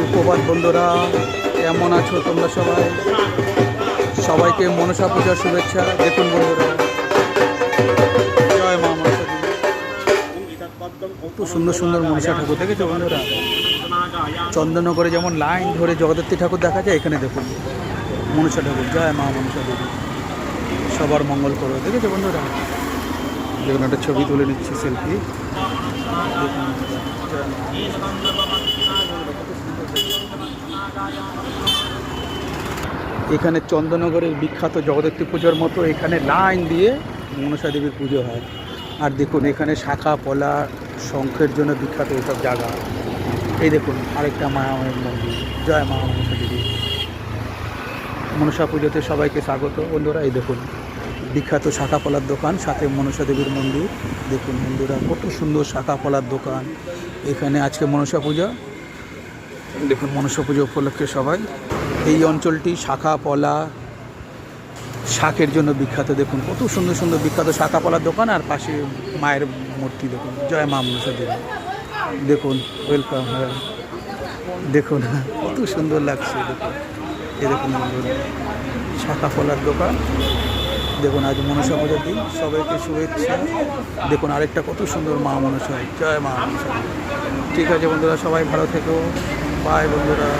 সুপ্রভাত বন্ধুরা, কেমন আছো তোমরা সবাই? সবাইকে মনসা পূজার শুভেচ্ছা। দেখুন বন্ধুরা, জয় মা কত সুন্দর সুন্দর মনসা ঠাকুর, দেখেছ বন্ধুরা? চন্দননগরে যেমন লাইন ধরে জগদ্ধাত্রী ঠাকুর দেখা যায়, এখানে দেখুন। মনসা ঠাকুর, জয় মা মনসা দেবী সবার মঙ্গল করো, দেখেছ বন্ধুরা? দেখুন, একটা ছবি তুলে নিচ্ছি, সেলফি। এখানে চন্দননগরের বিখ্যাত জগদ্ধাত্রী পুজোর মতো এখানে লাইন দিয়ে মনসা দেবীর পুজো হয়। আর দেখুন, এখানে শাখা, পলা, শঙ্খের জন্য বিখ্যাত এইসব জায়গা। এই দেখুন, আরেকটা মায়াময়ের মন্দির। জয় মা মনসা দেবী। মনসা পুজোতে সবাইকে স্বাগত। বন্ধুরা, এই দেখুন, বিখ্যাত শাখা, পলার দোকান, সাথে মনসা দেবীর মন্দির। দেখুন বন্ধুরা, কত সুন্দর শাখা, পলার দোকান। এখানে আজকে মনসা পূজা। দেখুন, মনসা পুজো উপলক্ষে সবাই। এই অঞ্চলটি শাখা পলা শাকের জন্য বিখ্যাত, দেখুন, কত সুন্দর সুন্দর বিখ্যাত শাখা পলার দোকান আর পাশে মায়ের মূর্তি, দেখুন, জয় মা মনসা দেবী। দেখুন ওয়েলকাম হ্যাঁ দেখুন, কত সুন্দর লাগছে, দেখুন। এই দেখুন শাখা ফলার দোকান। দেখুন, আজ মনসা পূজার দিন, সবাইকে শুভেচ্ছা। দেখুন, আরেকটা কত সুন্দর মা মনসা, জয় মা মনসা। ঠিক আছে, বন্ধুরা, সবাই ভালো থেকো। বাই বন্ধুরা।